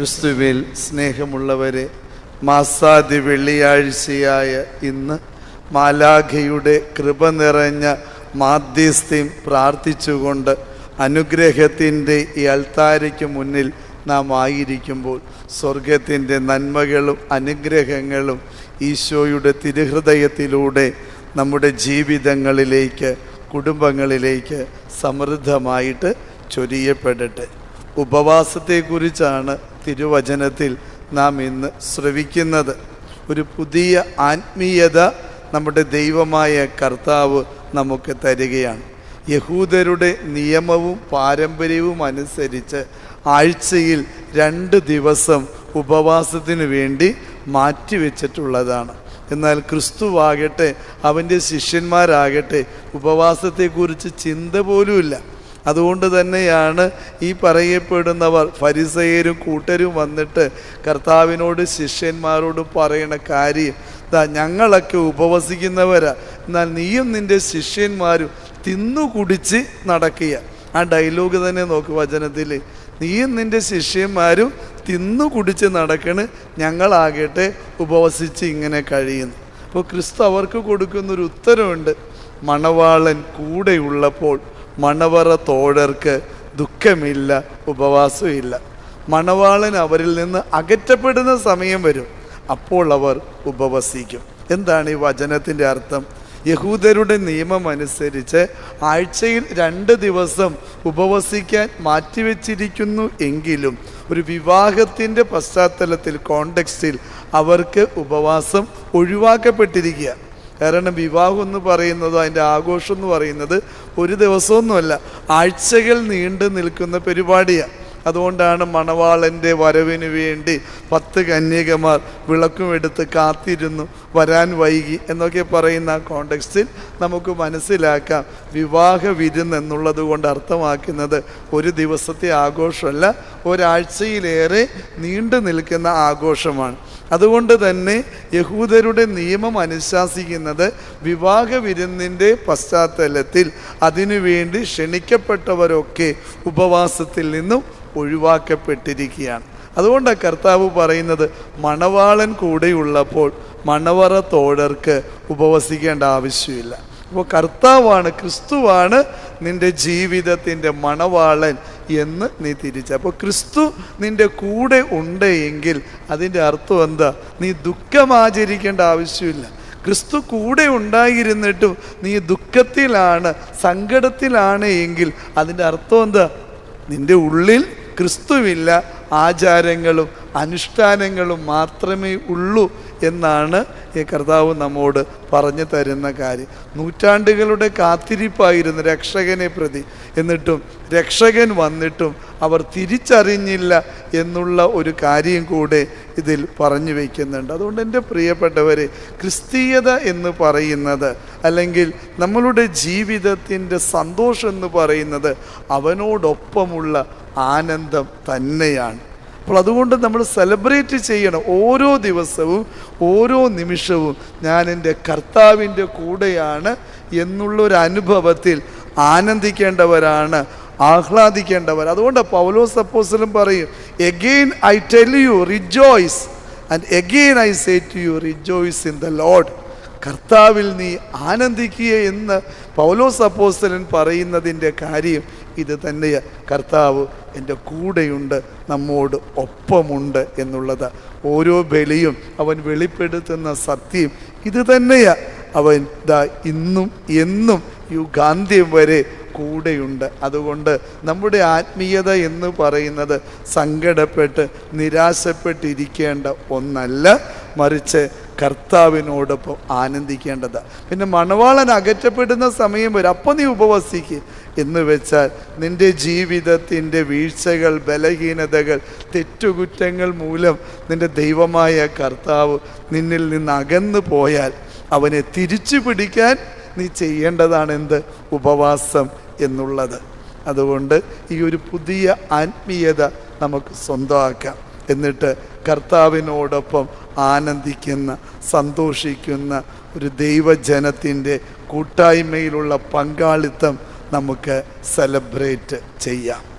ക്രിസ്തുവിൽ സ്നേഹമുള്ളവരെ മാസാദി വെള്ളിയാഴ്ചയായ ഇന്ന് മാലാഖയുടെ കൃപ നിറഞ്ഞ മാധ്യസ്ഥ്യം പ്രാർത്ഥിച്ചുകൊണ്ട് അനുഗ്രഹത്തിന്റെ ഈ അൽത്താരയ്ക്ക് മുന്നിൽ നാം ആയിരിക്കുമ്പോൾ സ്വർഗത്തിന്റെ നന്മകളും അനുഗ്രഹങ്ങളും ഈശോയുടെ തിരുഹൃദയത്തിലൂടെ നമ്മുടെ ജീവിതങ്ങളിലേക്ക് കുടുംബങ്ങളിലേക്ക് സമൃദ്ധമായിട്ട് ചൊരിയപ്പെടട്ടെ. ഉപവാസത്തെക്കുറിച്ചാണ് തിരുവചനത്തിൽ നാം ഇന്ന് ശ്രവിക്കുന്നത്. ഒരു പുതിയ ആത്മീയത നമ്മുടെ ദൈവമായ കർത്താവ് നമുക്ക് തരികയാണ്. യഹൂദരുടെ നിയമവും പാരമ്പര്യവും അനുസരിച്ച് ആഴ്ചയിൽ രണ്ട് ദിവസം ഉപവാസത്തിന് വേണ്ടി മാറ്റിവെച്ചിട്ടുള്ളതാണ്. എന്നാൽ ക്രിസ്തുവാകട്ടെ അവന്റെ ശിഷ്യന്മാരാകട്ടെ ഉപവാസത്തെക്കുറിച്ച് ചിന്ത പോലുമില്ല. അതുകൊണ്ട് തന്നെയാണ് ഈ പറയപ്പെടുന്നവർ ഫരിസയരും കൂട്ടരും വന്നിട്ട് കർത്താവിനോട് ശിഷ്യന്മാരോട് പറയണ കാര്യം. ദാ ഞങ്ങളൊക്കെ ഉപവസിക്കുന്നവരാ. എന്നാൽ നീയും നിന്റെ ശിഷ്യന്മാരും തിന്നു കുടിച്ച് നടക്കുക. ആ ഡയലോഗ് തന്നെ നോക്ക് വചനത്തിൽ നീയും നിന്റെ ശിഷ്യന്മാരും തിന്നു കുടിച്ച് നടക്കണ്. ഞങ്ങളാകട്ടെ ഉപവസിച്ച് ഇങ്ങനെ കഴിയുന്നു. അപ്പോൾ ക്രിസ്തു അവർക്ക് കൊടുക്കുന്നൊരു ഉത്തരവുണ്ട്. മണവാളൻ കൂടെയുള്ളപ്പോൾ മണവറ തോഴർക്ക് ദുഃഖമില്ല ഉപവാസമില്ല മണവാളൻ അവരിൽ നിന്ന് അകറ്റപ്പെടുന്ന സമയം വരും അപ്പോൾ അവർ ഉപവസിക്കും. എന്താണ് ഈ വചനത്തിന്റെ അർത്ഥം? യഹൂദരുടെ നിയമം അനുസരിച്ച് ആഴ്ചയിൽ രണ്ട് ദിവസം ഉപവസിക്കാൻ മാറ്റിവെച്ചിരിക്കുന്നു എങ്കിലും ഒരു വിവാഹത്തിന്റെ പശ്ചാത്തലത്തിൽ കോണ്ടെക്സ്റ്റിൽ അവർക്ക് ഉപവാസം ഒഴിവാക്കപ്പെട്ടിരിക്കുക. കാരണം വിവാഹം എന്ന് പറയുന്നത് അതിന്റെ ആഘോഷം എന്ന് പറയുന്നത് ഒരു ദിവസമൊന്നുമല്ല. ആഴ്ചകൾ നീണ്ടു നിൽക്കുന്ന പരിപാടിയാണ്. അതുകൊണ്ടാണ് മണവാളന്റെ വരവിന് വേണ്ടി പത്ത് കന്യകമാർ വിളക്കും എടുത്ത് കാത്തിരുന്നു. വരാൻ വൈകി എന്നൊക്കെ പറയുന്ന കോണ്ടെക്സ്റ്റിൽ നമുക്ക് മനസ്സിലാക്കാം. വിവാഹ വിരുന്ന് എന്നുള്ളത് കൊണ്ട് അർത്ഥമാക്കുന്നത് ഒരു ദിവസത്തെ ആഘോഷമല്ല ഒരാഴ്ചയിലേറെ നീണ്ടു നിൽക്കുന്ന ആഘോഷമാണ്. അതുകൊണ്ട് തന്നെ യഹൂദരുടെ നിയമം അനുശാസിക്കുന്നത് വിവാഹ വിരുന്നിന്റെ പശ്ചാത്തലത്തിൽ അതിനുവേണ്ടി ക്ഷണിക്കപ്പെട്ടവരൊക്കെ ഉപവാസത്തിൽ നിന്നും ഒഴിവാക്കപ്പെട്ടിരിക്കുകയാണ്. അതുകൊണ്ടാണ് കർത്താവ് പറയുന്നത് മണവാളൻ കൂടെയുള്ളപ്പോൾ മണവറ തോഴർക്ക് ഉപവസിക്കേണ്ട ആവശ്യമില്ല. അപ്പോൾ കർത്താവാണ് ക്രിസ്തുവാണ് നിന്റെ ജീവിതത്തിന്റെ മണവാളൻ എന്ന് നീ തിരിച്ച അപ്പോൾ ക്രിസ്തു നിന്റെ കൂടെ ഉണ്ട് എങ്കിൽ അതിന്റെ അർത്ഥം എന്താ? നീ ദുഃഖം ആചരിക്കേണ്ട ആവശ്യമില്ല. ക്രിസ്തു കൂടെ ഉണ്ടായിരുന്നിട്ടും നീ ദുഃഖത്തിലാണ് സങ്കടത്തിലാണ് എങ്കിൽ അതിന്റെ അർത്ഥം എന്താ? നിന്റെ ഉള്ളിൽ ക്രിസ്തുവില്ല ആചാരങ്ങളും അനുഷ്ഠാനങ്ങളും മാത്രമേ ഉള്ളൂ എന്നാണ് ഈ കർത്താവ് നമ്മോട് പറഞ്ഞു തരുന്ന കാര്യം. നൂറ്റാണ്ടുകളുടെ കാത്തിരിപ്പായിരുന്നു രക്ഷകനെ പ്രതി. എന്നിട്ടും രക്ഷകൻ വന്നിട്ടും അവർ തിരിച്ചറിഞ്ഞില്ല എന്നുള്ള ഒരു കാര്യം കൂടെ ഇതിൽ പറഞ്ഞു വയ്ക്കുന്നുണ്ട് അതുകൊണ്ട് എന്റെ പ്രിയപ്പെട്ടവരെ ക്രിസ്തീയത എന്ന് പറയുന്നത് അല്ലെങ്കിൽ നമ്മളുടെ ജീവിതത്തിന്റെ സന്തോഷം എന്ന് പറയുന്നത് അവനോടൊപ്പമുള്ള ആനന്ദം തന്നെയാണ്. അപ്പോൾ അതുകൊണ്ട് നമ്മൾ സെലിബ്രേറ്റ് ചെയ്യണം. ഓരോ ദിവസവും ഓരോ നിമിഷവും ഞാൻ എന്റെ കർത്താവിന്റെ കൂടെയാണ് എന്നുള്ളൊരു അനുഭവത്തിൽ ആനന്ദിക്കേണ്ടവരാണ് ആഹ്ലാദിക്കേണ്ടവർ. അതുകൊണ്ട് പൗലോസ് അപ്പോസലും പറയും again I tell you rejoice and again I say to you rejoice in the Lord കർത്താവിൽ നീ ആനന്ദിക്കുക എന്ന് പൗലോസ് അപ്പോസ്തലൻ പറയുന്നതിന്റെ കാര്യം ഇത് തന്നെ കർത്താവ് എന്റെ കൂടെയുണ്ട് നമ്മോട് ഒപ്പമുണ്ട് എന്നുള്ളത്. ഓരോ ബലിയും അവൻ വെളിപ്പെടുത്തുന്ന സത്യം ഇത് തന്നെയാണ് അവൻ ദാ ഇന്നും എന്നും യുഗാന്ത്യം വരെ കൂടെയുണ്ട്. അതുകൊണ്ട് നമ്മുടെ ആത്മീയത എന്ന് പറയുന്നത് സങ്കടപ്പെട്ട് നിരാശപ്പെട്ടിരിക്കേണ്ട ഒന്നല്ല മറിച്ച് കർത്താവിനോടൊപ്പം ആനന്ദിക്കേണ്ടത്. പിന്നെ മണവാളൻ അകറ്റപ്പെടുന്ന സമയം വരെ അപ്പോൾ നീ ഉപവസിക്കുക എന്ന് വെച്ചാൽ നിന്റെ ജീവിതത്തിന്റെ വീഴ്ചകൾ ബലഹീനതകൾ തെറ്റുകുറ്റങ്ങൾ മൂലം നിന്റെ ദൈവമായ കർത്താവ് നിന്നിൽ നിന്ന് അകന്നു പോയാൽ അവനെ തിരിച്ചു പിടിക്കാൻ നീ ചെയ്യേണ്ടതാണ് എന്ത്? ഉപവാസം എന്നുള്ളത്. അതുകൊണ്ട് ഈ ഒരു പുതിയ ആത്മീയത നമുക്ക് സ്വന്തമാക്കാം. എന്നിട്ട് കർത്താവിനോടൊപ്പം ആനന്ദിക്കുന്ന സന്തോഷിക്കുന്ന ഒരു ദൈവജനത്തിന്റെ കൂട്ടായ്മയിലുള്ള പങ്കാളിത്തം നമുക്ക് സെലിബ്രേറ്റ് ചെയ്യാം.